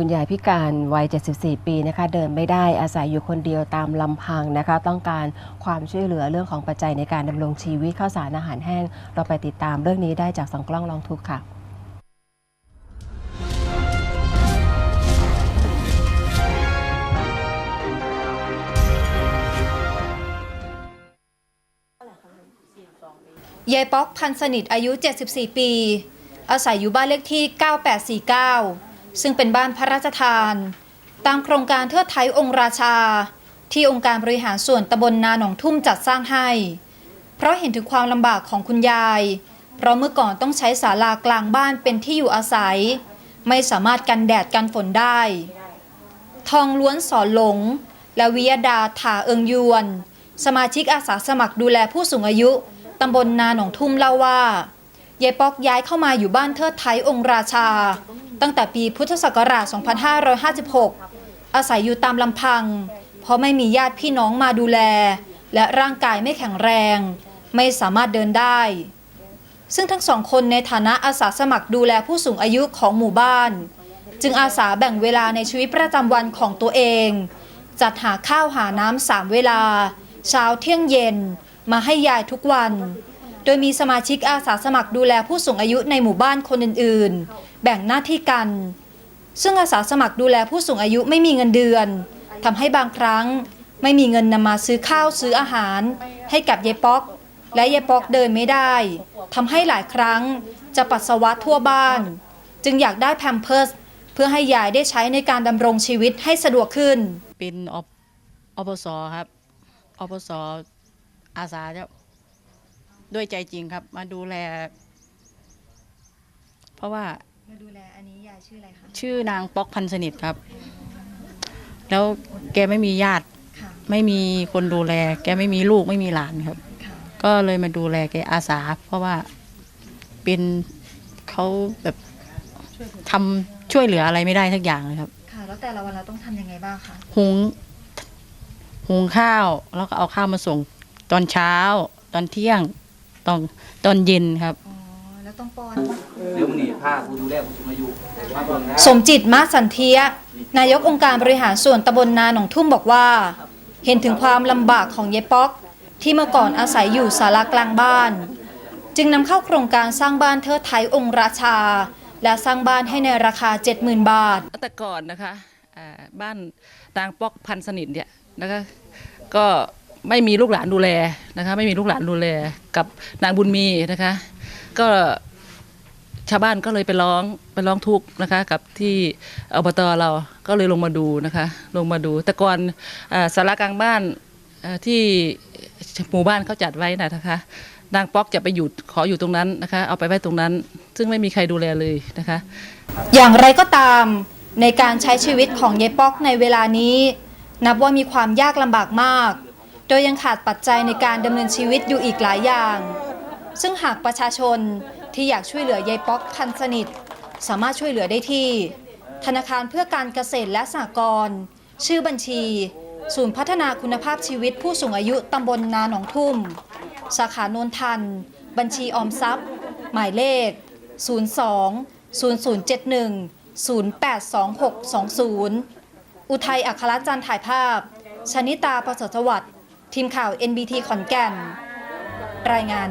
คุณยายพิการวัย 74 ปีนะคะเดินไม่ได้อาศัยอยู่คนเดียวตามลำพังนะคะ ต้องการความช่วยเหลือเรื่องของปัจจัยในการดำรงชีวิตข้าวสารอาหารแห้ง เราไปติดตามเรื่องนี้ได้จากสองกล้องลองทุกค่ะยายป๊อกพันสนิทอายุ 74 ปี อาศัยอยู่บ้านเลขที่ 9849 ซึ่งเป็นบ้านพระราชทาน ตามโครงการเทิดไทยองค์ราชา ที่องค์การบริหารส่วนตำบลนาหนองทุ่มจัดสร้างให้ เพราะเห็นถึงความลำบากของคุณยาย เพราะเมื่อก่อนต้องใช้ศาลากลางบ้านเป็นที่อยู่อาศัย ไม่สามารถกันแดดกันฝนได้ ทองล้วนสอนหลง และวิยดาถาเอิงยวน สมาชิกอาสาสมัครดูแลผู้สูงอายุตำบลนาหนองทุ่มเล่าว่ายายปอกย้ายเข้ามาอยู่บ้านเทิดไทยองค์ราชา ตั้งแต่ปีพุทธศักราช 2556 อาศัยอยู่ตามลำพัง เพราะไม่มีญาติพี่น้องมาดูแล และร่างกายไม่แข็งแรง ไม่สามารถเดินได้ ซึ่งทั้งสองคนในฐานะอาสาสมัครดูแลผู้สูงอายุของหมู่บ้าน จึงอาสาแบ่งเวลาในชีวิตประจำวันของตัวเอง จัดหาข้าวหาน้ำสามเวลา เช้าเที่ยงเย็น มาให้ยายทุกวัน โดยมีสมาชิกอาสาสมัครดูแลผู้สูงอายุในหมู่บ้านคนอื่นๆ แบ่งหน้าที่กัน ซึ่งอาสาสมัครดูแลผู้สูงอายุไม่มีเงินเดือนทำให้บางครั้ง ไม่มีเงินนำมาซื้อข้าวซื้ออาหาร ให้กับยายป๊อก และยายป๊อกเดินไม่ได้ทำให้หลายครั้งจะปัสสาวะทั่วบ้าน จึงอยากได้แพมเพิร์สเพื่อให้ยายได้ใช้ในการดำรงชีวิตให้สะดวกขึ้น เป็นออปสครับอปสอาสาเจะ ด้วยใจจริงครับ มาดูแล เพราะว่ามาดูแลอันนี้ยายชื่ออะไรคะชื่อนางป๊อกพันสนิทครับ แล้วแกไม่มีญาติ ค่ะไม่มีคนดูแล แกไม่มีลูกไม่มีหลานครับ ค่ะก็เลยมาดูแลแกอาสา เพราะว่าเป็นเขาแบบทำช่วยเหลืออะไรไม่ได้สักอย่างเลยครับ ค่ะ แล้วแต่ละวันเราต้องทำยังไงบ้างคะหุงหุงข้าวแล้วก็เอาข้าวมาส่ง ตอนเช้า ตอนเที่ยง ตอนตอนเย็นครับอ๋อแล้วต้องป้อน เดี๋ยวมันนี่ผ้าผู้ดูแลผู้สูงอายุมาเบิ่งนะ สมจิตมาสันเทีย นายกองค์การบริหารส่วนตำบลนาหนองทุ่มบอกว่า เห็นถึงความลำบากของเยป๊อก ที่เมื่อก่อนอาศัยอยู่ศาลากลางบ้าน จึงนำเข้าโครงการสร้างบ้านเทิดไทยองค์ราชา และสร้างบ้านให้ในราคา 70,000 บาท แต่ก่อนนะคะอ่าบ้านนางป๊อกพันสนิทเนี่ยนะคะก็ ไม่มีลูกหลานดูแลนะคะ ไม่มีลูกหลานดูแลกับนางบุญมีนะคะ ก็ชาวบ้านก็เลยไปร้องไปร้องทุกข์นะคะ กับที่อบตเราก็เลยลงมาดูนะคะ ลงมาดู แต่ก่อนอสาระกลางบ้านที่หมู่บ้านเขาจัดไว้นะนะคะนางป๊อกจะไปอยู่ขออยู่ตรงนั้นนะคะ เอาไปไว้ตรงนั้น ซึ่งไม่มีใครดูแลเลยนะคะ อย่างไรก็ตามในการใช้ชีวิตของยายป๊อกในเวลานี้ นับว่ามีความยากลำบากมาก โดยยังขาดปัจจัยในการดำเนินชีวิตอยู่อีกหลายอย่าง ซึ่งหากประชาชนที่อยากช่วยเหลือยายป๊อกพันสนิท สามารถช่วยเหลือได้ที่ ธนาคารเพื่อการเกษตรและสหกรณ์ ชื่อบัญชี ศูนย์พัฒนาคุณภาพชีวิตผู้สูงอายุตำบลนาหนองทุ่ม สาขาโนนทัน บัญชีออมทรัพย์ หมายเลข 02 0071 082620 อุทัยอัครจันทร์ถ่ายภาพ ชนิตาประเสริฐวัสดิ์ ทีมข่าว NBT ขอนแก่น รายงาน